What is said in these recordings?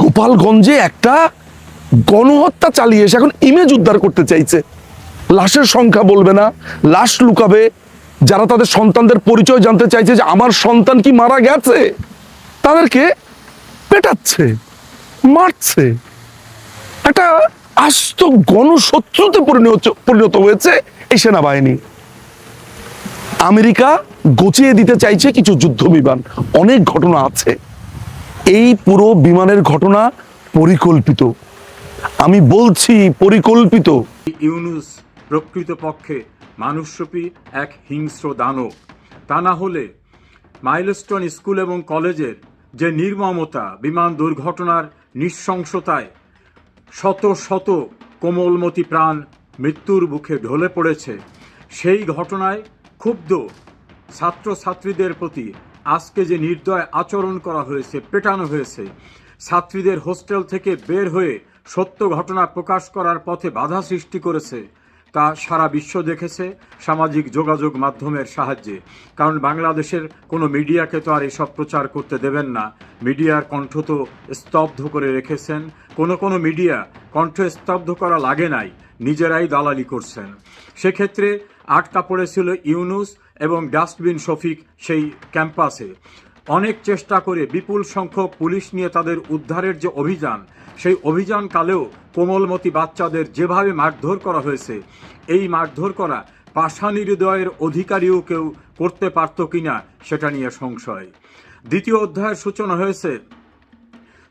গোপালগঞ্জে একটা গণহত্যা চালিয়ে এসে এখন ইমেজ উদ্ধার করতে চাইছে। লাশের সংখ্যা বলবে না, লাশ লুকাবে। যারা তাদের সন্তানদের পরিচয় জানতে চাইছে যে আমার সন্তান কি মারা গেছে, তাদেরকে পেটাচ্ছে, মারছে। একটা আস্ত গণশত্রুতে পরিণত পরিণত হয়েছে এই সেনাবাহিনী। আমেরিকা গচিয়ে দিতে চাইছে কিছু যুদ্ধ বিমান অনেক ঘটনা আছে। এই পুরো বিমানের ঘটনা পরিকল্পিত। আমি বলছি পরিকল্পিত। ইউনুস প্রকৃতপক্ষে মানুষরূপী এক হিংস্র দানব। তা না হলে মাইলস্টোন স্কুল এবং কলেজের যে নির্মমতা বিমান দুর্ঘটনার নৃশংসতায় শত শত কোমলমতি প্রাণ মৃত্যুর মুখে ঢলে পড়েছে, সেই ঘটনায় ক্ষুব্ধ ছাত্রছাত্রীদের প্রতি আজকে যে নির্দয় আচরণ করা হয়েছে, পেটানো হয়েছে, ছাত্রীদের হোস্টেল থেকে বের হয়ে সত্য ঘটনা প্রকাশ করার পথে বাধা সৃষ্টি করেছে, তা সারা বিশ্ব দেখেছে সামাজিক যোগাযোগ মাধ্যমের সাহায্যে। কারণ বাংলাদেশের কোনো মিডিয়াকে তো আর এসব প্রচার করতে দেবেন না। মিডিয়ার কণ্ঠ তো স্তব্ধ করে রেখেছেন। কোনো কোনো মিডিয়া কণ্ঠ স্তব্ধ করা লাগে নাই, নিজেরাই দালালি করছেন। সেক্ষেত্রে আটকা পড়েছিল ইউনুস এবং ডাস্টবিন শফিক সেই ক্যাম্পাসে। অনেক চেষ্টা করে বিপুল সংখ্যক পুলিশ নিয়ে তাদের উদ্ধারের যে অভিযান, সেই অভিযানকালেও কোমলমতি বাচ্চাদের যেভাবে মারধর করা হয়েছে, এই মারধর করা পাষাণী হৃদয়ের অধিকারীও কেউ করতে পারত কিনা সেটা নিয়ে সংশয়। দ্বিতীয় অধ্যায়ের সূচনা হয়েছে,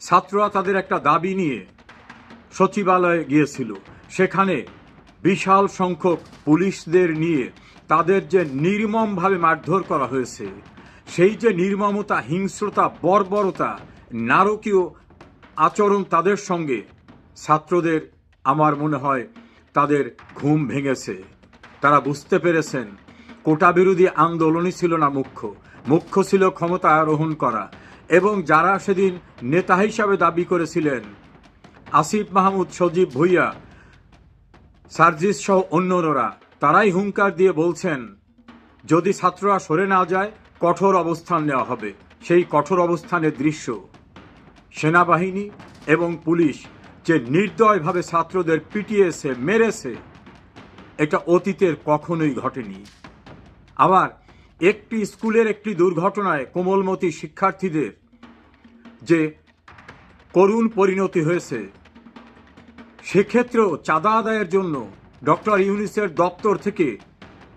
ছাত্ররা তাদের একটা দাবি নিয়ে সচিবালয়ে গিয়েছিল। সেখানে বিশাল সংখ্যক পুলিশদের নিয়ে তাদের যে নির্মমভাবে মারধর করা হয়েছে, সেই যে নির্মমতা, হিংস্রতা, বর্বরতা, নারকীয় আচরণ তাদের সঙ্গে, ছাত্রদের আমার মনে হয় তাদের ঘুম ভেঙেছে। তারা বুঝতে পেরেছেন, কোটা বিরোধী আন্দোলনই ছিল না মুখ্য। মুখ্য ছিল ক্ষমতা আরোহণ করা। এবং যারা সেদিন নেতা হিসাবে দাবি করেছিলেন, আসিফ মাহমুদ, সজীব ভুইয়া, সার্জিস সহ অন্যরা তারাই হুঙ্কার দিয়ে বলছেন, যদি ছাত্ররা সরে না যায়, কঠোর অবস্থান নেওয়া হবে। সেই কঠোর অবস্থানের দৃশ্য সেনাবাহিনী এবং পুলিশ যে নির্দয়ভাবে ছাত্রদের পিটিয়েছে, মেরেছে, এটা অতীতের কখনোই ঘটেনি। আবার একটি স্কুলের একটি দুর্ঘটনায় কোমলমতি শিক্ষার্থীদের যে করুণ পরিণতি হয়েছে, সেক্ষেত্রেও চাঁদা আদায়ের জন্য ডক্টর ইউনিসের দপ্তর থেকে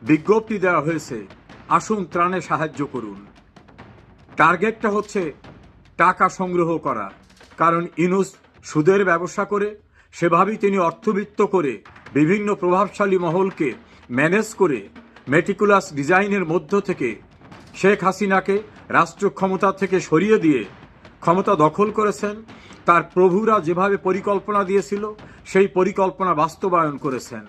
বিজ্ঞপ্তি দেওয়া হয়েছে, আসুন ত্রাণে সাহায্য করুন। টার্গেটটা হচ্ছে টাকা সংগ্রহ করা, কারণ ইনুস সুদের ব্যবসা করে, সেভাবেই তিনি অর্থবিত্ত করে বিভিন্ন প্রভাবশালী মহলকে ম্যানেজ করে মেটিকুলাস ডিজাইনের মধ্য থেকে শেখ হাসিনাকে রাষ্ট্র ক্ষমতা থেকে সরিয়ে দিয়ে ক্ষমতা দখল করেছেন। তার প্রভুরা যেভাবে পরিকল্পনা দিয়েছিল সেই পরিকল্পনা বাস্তবায়ন করেছেন।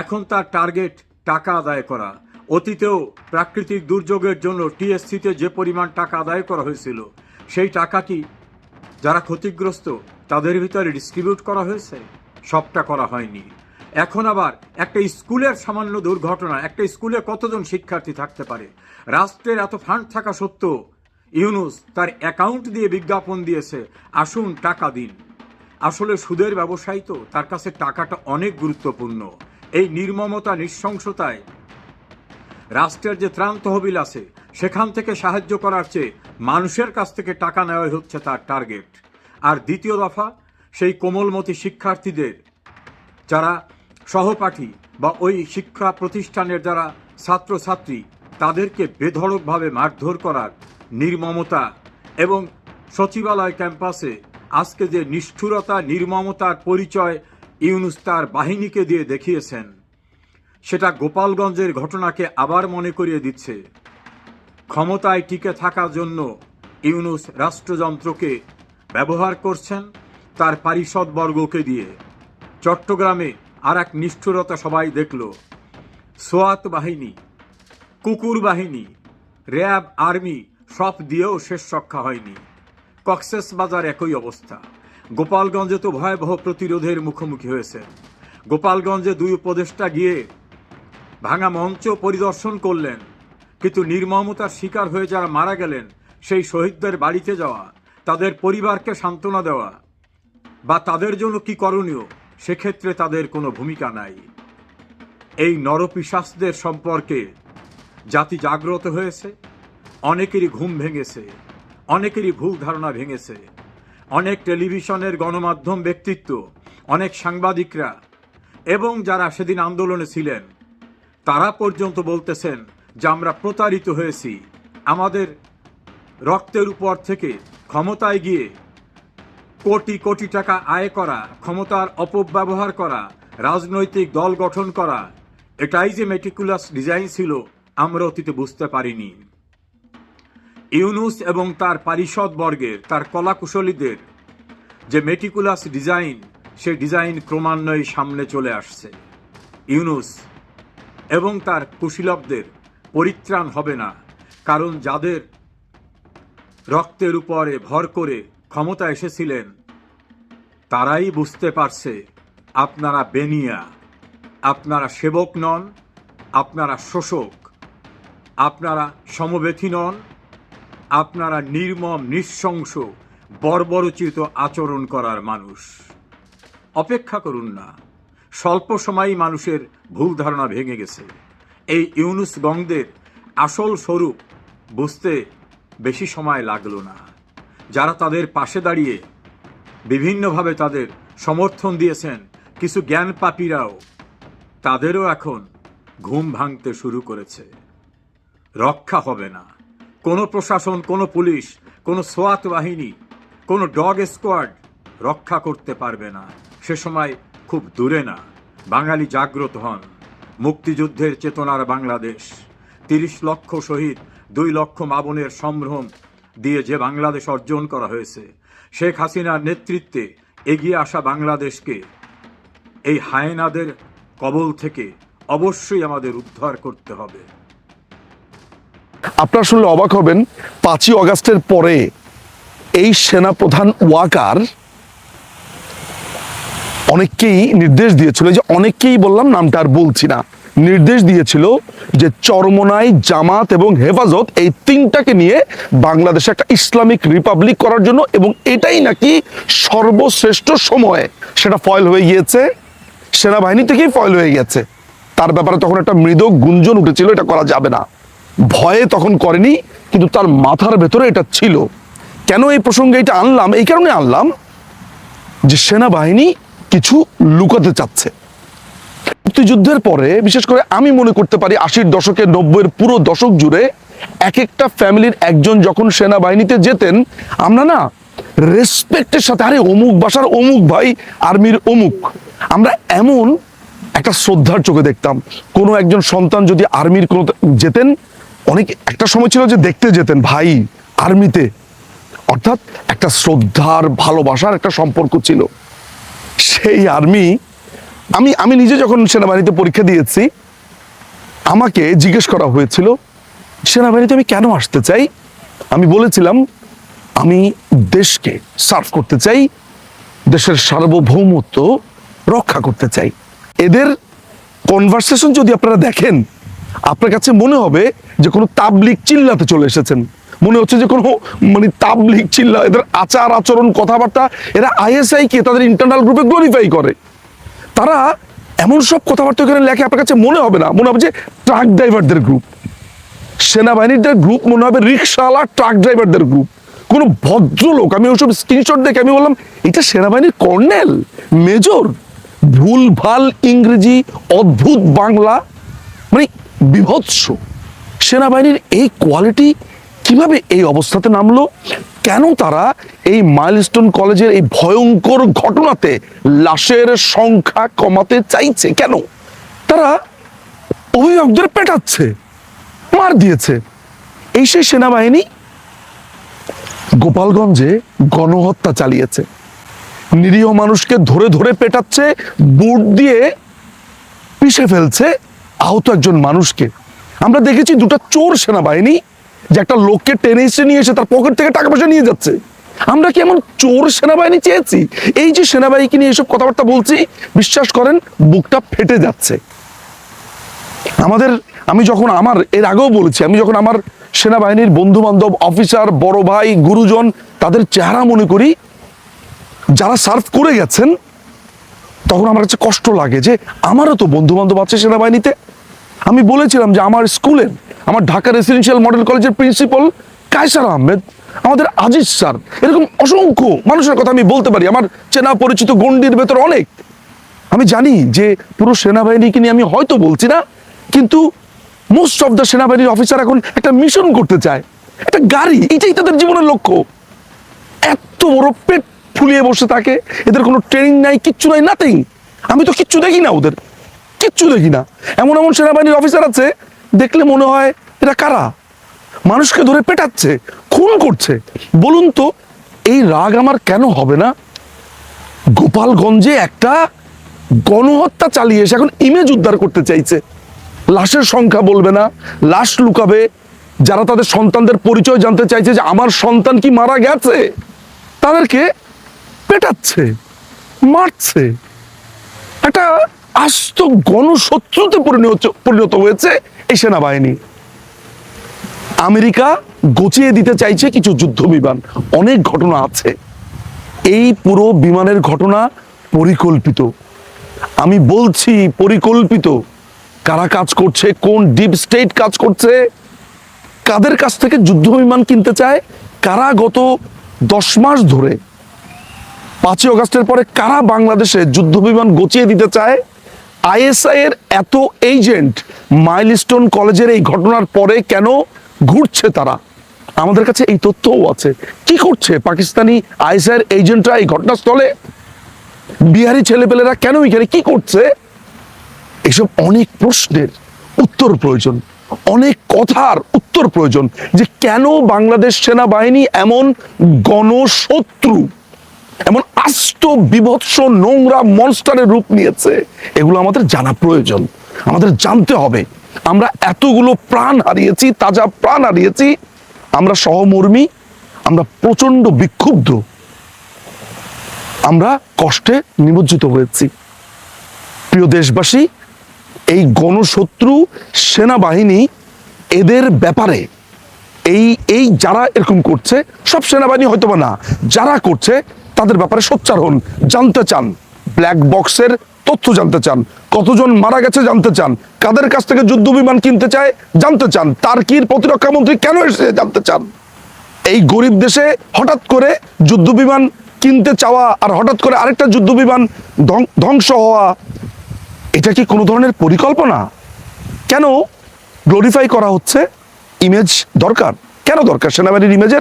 এখন তার টার্গেট টাকা আদায় করা। অতীতেও প্রাকৃতিক দুর্যোগের জন্য টিএসসিতে যে পরিমাণ টাকা আদায় করা হয়েছিল, সেই টাকাটি যারা ক্ষতিগ্রস্ত, তাদের ভিতরে ডিস্ট্রিবিউট করা হয়েছে। সবটা করা হয়নি। এখন আবার একটা স্কুলের সামান্য দুর্ঘটনা, একটা স্কুলে কতজন শিক্ষার্থী থাকতে পারে? রাষ্ট্রের এত ফান্ড থাকা সত্ত্বেও ইউনুস তার অ্যাকাউন্ট দিয়ে বিজ্ঞাপন দিয়েছে, আসুন টাকা দিন। আসলে সুদের ব্যবসায়ী তো, তার কাছে টাকাটা অনেক গুরুত্বপূর্ণ। এই নির্মমতা, নৃশংসতায় রাষ্ট্রের যে ত্রাণ তহবিল আছে, সেখান থেকে সাহায্য করার চেয়ে মানুষের কাছ থেকে টাকা নেওয়াই হচ্ছে তার টার্গেট। আর দ্বিতীয় দফা, সেই কোমলমতি শিক্ষার্থীদের, যারা সহপাঠী বা ওই শিক্ষা প্রতিষ্ঠানের যারা ছাত্রছাত্রী, তাদেরকে বেধড়কভাবে মারধর করার নির্মমতা এবং সচিবালয় ক্যাম্পাসে আজকে যে নিষ্ঠুরতা, নির্মমতার পরিচয় ইউনুস তার বাহিনীকে দিয়ে দেখিয়েছেন, সেটা গোপালগঞ্জের ঘটনাকে আবার মনে করিয়ে দিচ্ছে। ক্ষমতায় টিকে থাকার জন্য ইউনুস রাষ্ট্রযন্ত্রকে ব্যবহার করছেন তার পারিষদবর্গকে দিয়ে। চট্টগ্রামে আর এক নিষ্ঠুরতা সবাই দেখল। সোয়াত বাহিনী, কুকুর বাহিনী, র্যাব, আর্মি সব দিয়েও শেষ রক্ষা হয়নি। কক্সেস বাজার একই অবস্থা। গোপালগঞ্জে তো ভয়াবহ প্রতিরোধের মুখোমুখি হয়েছে। গোপালগঞ্জে দুই উপদেষ্টা গিয়ে ভাঙা মঞ্চ পরিদর্শন করলেন। কিন্তু নির্মমতার শিকার হয়ে যারা মারা গেলেন, সেই শহীদদের বাড়িতে যাওয়া, তাদের পরিবারকে সান্ত্বনা দেওয়া বা তাদের জন্য কি করণীয়, সেক্ষেত্রে তাদের কোনো ভূমিকা নাই। এই নরপিশাসদের সম্পর্কে জাতি জাগ্রত হয়েছে, অনেকেরই ঘুম ভেঙেছে। অনেকেরই ভুল ধারণা ভেঙেছে। অনেক টেলিভিশনের গণমাধ্যম ব্যক্তিত্ব, অনেক সাংবাদিকরা এবং যারা সেদিন আন্দোলনে ছিলেন, তারা পর্যন্ত বলতেছেন যে আমরা প্রতারিত হয়েছি। আমাদের রক্তের উপর থেকে ক্ষমতায় গিয়ে কোটি কোটি টাকা আয় করা, ক্ষমতার অপব্যবহার করা, রাজনৈতিক দল গঠন করা, এটাই যে মেটিকুলাস ডিজাইন ছিল, আমরা অতীতে বুঝতে পারিনি। ইউনুস এবং তার পারিষদ বর্গের, তার কলাকুশলীদের যে মেটিকুলাস ডিজাইন সে ডিজাইন ক্রমান্বয়ে সামনে চলে আসছে। ইউনুস এবং তার কুশীলবদের পরিত্রাণ হবে না, কারণ যাদের রক্তের উপরে ভর করে ক্ষমতা এসেছিলেন, তারাই বুঝতে পারছে আপনারা বেনিয়া, আপনারা সেবক নন, আপনারা শোষক, আপনারা সমবেথী নন আপনারা নির্মম, নৃশংস, বর্বরচিত আচরণ করার মানুষ। অপেক্ষা করুন না, স্বল্প সময়ই মানুষের ভুল ধারণা ভেঙে গেছে। এই ইউনুস গংদের আসল স্বরূপ বুঝতে বেশি সময় লাগল না। যারা তাদের পাশে দাঁড়িয়ে বিভিন্নভাবে তাদের সমর্থন দিয়েছেন, কিছু জ্ঞান পাপীরাও তাদেরও এখন ঘুম ভাঙতে শুরু করেছে। রক্ষা হবে না। কোনো প্রশাসন, কোনো পুলিশ, কোনো সোয়াত বাহিনী, কোনো ডগ স্কোয়াড রক্ষা করতে পারবে না। সে সময় খুব দূরে না। বাঙালি জাগ্রত হন। মুক্তিযুদ্ধের চেতনার বাংলাদেশ। তিরিশ লক্ষ শহীদ, দুই লক্ষ মাবনের সম্ভ্রম দিয়ে যে বাংলাদেশ অর্জন করা হয়েছে। শেখ হাসিনার নেতৃত্বে এগিয়ে আসা বাংলাদেশকে এই হায়নাদের কবল থেকে অবশ্যই আমাদের উদ্ধার করতে হবে। আপনারা শুনলে অবাক হবেন, পাঁচই অগাস্টের পরে এই সেনাপ্রধান ওয়াকার অনেককেই নির্দেশ দিয়েছিল, যে অনেককেই বললাম নামটা আর বলছি না, নির্দেশ দিয়েছিল যে চরমনাই জামাত এবং হেফাজত এই তিনটাকে নিয়ে বাংলাদেশে একটা ইসলামিক রিপাবলিক করার জন্য, এবং এটাই নাকি সর্বশ্রেষ্ঠ সময়। সেটা ফয়েল হয়ে গিয়েছে, সেনাবাহিনী থেকেই ফয়েল হয়ে গেছে। তার ব্যাপারে তখন একটা মৃদ গুঞ্জন উঠেছিল, এটা করা যাবে না। ভয়ে তখন করেনি, কিন্তু তার মাথার ভেতরে এটা ছিল। কেন এই প্রসঙ্গে এটা আনলাম? এই কারণে আনলাম যে সেনাবাহিনী কিছু লুকাতে চাচ্ছে। মুক্তিযুদ্ধের পরে, বিশেষ করে আমি মনে করতে পারি আশির দশকে, নব্বইয়ের পুরো দশক জুড়ে এক একটা ফ্যামিলির একজন যখন সেনাবাহিনীতে যেতেন, আমরা না রেসপেক্টের সাথে, আরে অমুক বাসার অমুক ভাই আর্মির অমুক, আমরা এমন একটা শ্রদ্ধার চোখে দেখতাম। কোনো একজন সন্তান যদি আর্মির কোনো যেতেন অনেক, একটা সময় ছিল যে দেখতে যেতেন ভাই আর্মিতে। অর্থাৎ একটা শ্রদ্ধার, ভালোবাসার একটা সম্পর্ক ছিল। সেই আর্মি, আমি আমি নিজে যখন সেনাবাহিনীতে পরীক্ষা দিয়েছি, আমাকে জিজ্ঞেস করা হয়েছিল, সেনাবাহিনীতে আমি কেন আসতে চাই? আমি বলেছিলাম, আমি দেশকে সার্ভ করতে চাই, দেশের সার্বভৌমত্ব রক্ষা করতে চাই। এদের কনভারসেশন যদি আপনারা দেখেন আপনার কাছে মনে হবে যে কোনো তাবলিক চিল্লাতে চলে এসেছেন। মনে হচ্ছে যে কোনো মানে তাবলিক চিল্লা, এদের আচার আচরণ, কথাবার্তা, এরা আইএসআই কে তাদের ইন্টারনাল গ্রুপে গ্লোরিফাই করে। তারা এমন সব কথাবার্তা এখানে লেখে, আপনার কাছে মনে হবে না। মনে হবে যে ট্রাক ড্রাইভারদের গ্রুপ সেনাবাহিনীদের গ্রুপ মনে হবে রিক্সাওয়ালা ট্রাক ড্রাইভারদের গ্রুপ কোনো ভদ্রলোক, আমি ওইসব স্ক্রিনশট দেখে আমি বললাম, এটা সেনাবাহিনীর কর্নেল মেজর ভুল ভালো ইংরেজি, অদ্ভুত বাংলা। মানে বিভৎস। সেনাবাহিনীর এই কোয়ালিটি কীভাবে এই অবস্থাতে নামলো? কেন তারা এই মাইলস্টোন কলেজের এই ভয়ঙ্কর ঘটনাতে লাশের সংখ্যা কমাতে চাইছে? কেন? তারা অভিভাবকদের পেটাচ্ছে, মার দিয়েছে। এই সেই সেনাবাহিনী গোপালগঞ্জে গণহত্যা চালিয়েছে। নিরীহ মানুষকে ধরে ধরে পেটাচ্ছে, বুট দিয়ে পিষে ফেলছে আহত একজন মানুষকে। আমরা দেখেছি দুটো চোর সেনাবাহিনী যে একটা লোককে টেনে এসে নিয়ে এসে তার পকেট থেকে টাকা পয়সা নিয়ে যাচ্ছে। আমরা কি এমন চোর সেনাবাহিনী চেয়েছি? এই যে সেনাবাহিনীকে নিয়ে এসব কথাবার্তা বলছি, বিশ্বাস করেন, বুকটা ফেটে যাচ্ছে। আমাদের, আমি যখন আমার, এর আগেও বলেছি, আমি যখন আমার সেনাবাহিনীর বন্ধু বান্ধব অফিসার, বড় ভাই, গুরুজন, তাদের চেহারা মনে করি, যারা সার্ভ করে গেছেন তখন আমার কাছে কষ্ট লাগে যে আমারও তো বন্ধু বান্ধব আছে সেনাবাহিনীতে। আমি বলেছিলাম যে আমার স্কুলের আমার ঢাকা রেসিডেন্সিয়াল মডেল কলেজের প্রিন্সিপাল কায়সার আহমেদ, আমাদের আজিজ স্যার, এরকম অসংখ্য মানুষের কথা আমি বলতে পারি, আমার চেনা পরিচিত গণ্ডির ভেতর অনেক। আমি জানি যে পুরো সেনাবাহিনীকে নিয়ে আমি হয়তো বলছি না, কিন্তু মোস্ট অফ দ্য সেনাবাহিনীর অফিসার এখন একটা মিশন করতে চায়, একটা গাড়ি, এটাই তাদের জীবনের লক্ষ্য। এত বড় পেট ফুলিয়ে বসে থাকে। এদের কোনো ট্রেনিং নাই, কিচ্ছু নাই নাথিং আমি তো কিচ্ছু দেখি না ওদের। কিচ্ছু দেখি না। এমন এমন সেনাবাহিনীর অফিসার আছে, দেখলে মনে হয় এটা কারা? মানুষকে ধরে পেটাচ্ছে, খুন করছে। বলুন তো, এই রাগ আমার কেন হবে না? গোপালগঞ্জে একটা গণহত্যা চালিয়ে এসে এখন ইমেজ উদ্ধার করতে চাইছে। লাশের সংখ্যা বলবে না, লাশ লুকাবে। যারা তাদের সন্তানদের পরিচয় জানতে চাইছে যে আমার সন্তান কি মারা গেছে, তাদেরকে পেটাচ্ছে, মারছে। একটা আস্ত গণশত্রুতে পরিণত পরিণত হয়েছে এই সেনাবাহিনী। আমেরিকা গচিয়ে দিতে চাইছে কিছু যুদ্ধ বিমান অনেক ঘটনা আছে। এই পুরো বিমানের ঘটনা পরিকল্পিত। আমি বলছি পরিকল্পিত। কারা কাজ করছে, কোন ডিপ স্টেট কাজ করছে, কাদের কাছ থেকে যুদ্ধ বিমান কিনতে চায়, কারা গত দশ মাস ধরে পাঁচই অগস্টের পরে কারা বাংলাদেশে যুদ্ধ বিমান গচিয়ে দিতে চায়? আইএসআই এর এত এজেন্ট মাইলস্টোন কলেজের এই ঘটনার পরে কেন ঘুরছে তারা? আমাদের কাছে এই তথ্যও আছে। কি করছে পাকিস্তানি আইএসআই এর এজেন্টরা এই ঘটনাস্থলে? বিহারি ছেলেপেলেরা কেন এখানে কি করছে? এসব অনেক প্রশ্নের উত্তর প্রয়োজন। অনেক কথার উত্তর প্রয়োজন যে কেন বাংলাদেশ সেনাবাহিনী এমন গণশত্রু এমন আস্ত, বিভৎস, নোংরা মনস্টারের রূপ নিয়েছে। এগুলো আমাদের জানা প্রয়োজন। আমাদের জানতে হবে, আমরা এতগুলো প্রাণ হারিয়েছি, তাজা প্রাণ হারিয়েছি, আমরা সহমর্মী, আমরা প্রচণ্ড বিক্ষুব্ধ, আমরা কষ্টে নিমজ্জিত হয়েছি। প্রিয় দেশবাসী, এই গণশত্রু, সেনাবাহিনী, এদের ব্যাপারে, এই এই যারা এরকম করছে, সব সেনাবাহিনী হয়তো না, যারা করছে তাদের ব্যাপারে সোচ্চার হন, জানতে চান। ব্ল্যাক বক্সের তথ্য জানতে চান। কতজন মারা গেছে জানতে চান। কাদের কাছ থেকে যুদ্ধ বিমান কিনতে চায় জানতে চান। তার্কির প্রতিরক্ষা মন্ত্রী কেন এসেছে জানতে চান। এই গরিব দেশে হঠাৎ করে যুদ্ধ বিমান কিনতে চাওয়া আর হঠাৎ করে আরেকটা যুদ্ধ বিমান ধ্বং- ধ্বংস হওয়া, এটা কি কোনো ধরনের পরিকল্পনা? কেন গ্লোরিফাই করা হচ্ছে? ইমেজ দরকার। কেন দরকার সেনাবাহিনীর ইমেজের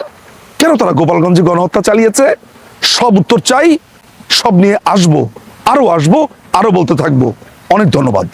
কেন তারা গোপালগঞ্জে গণহত্যা চালিয়েছে? সব উত্তর চাই সব নিয়ে আসব আরও আসব আরও বলতে থাকব। অনেক ধন্যবাদ।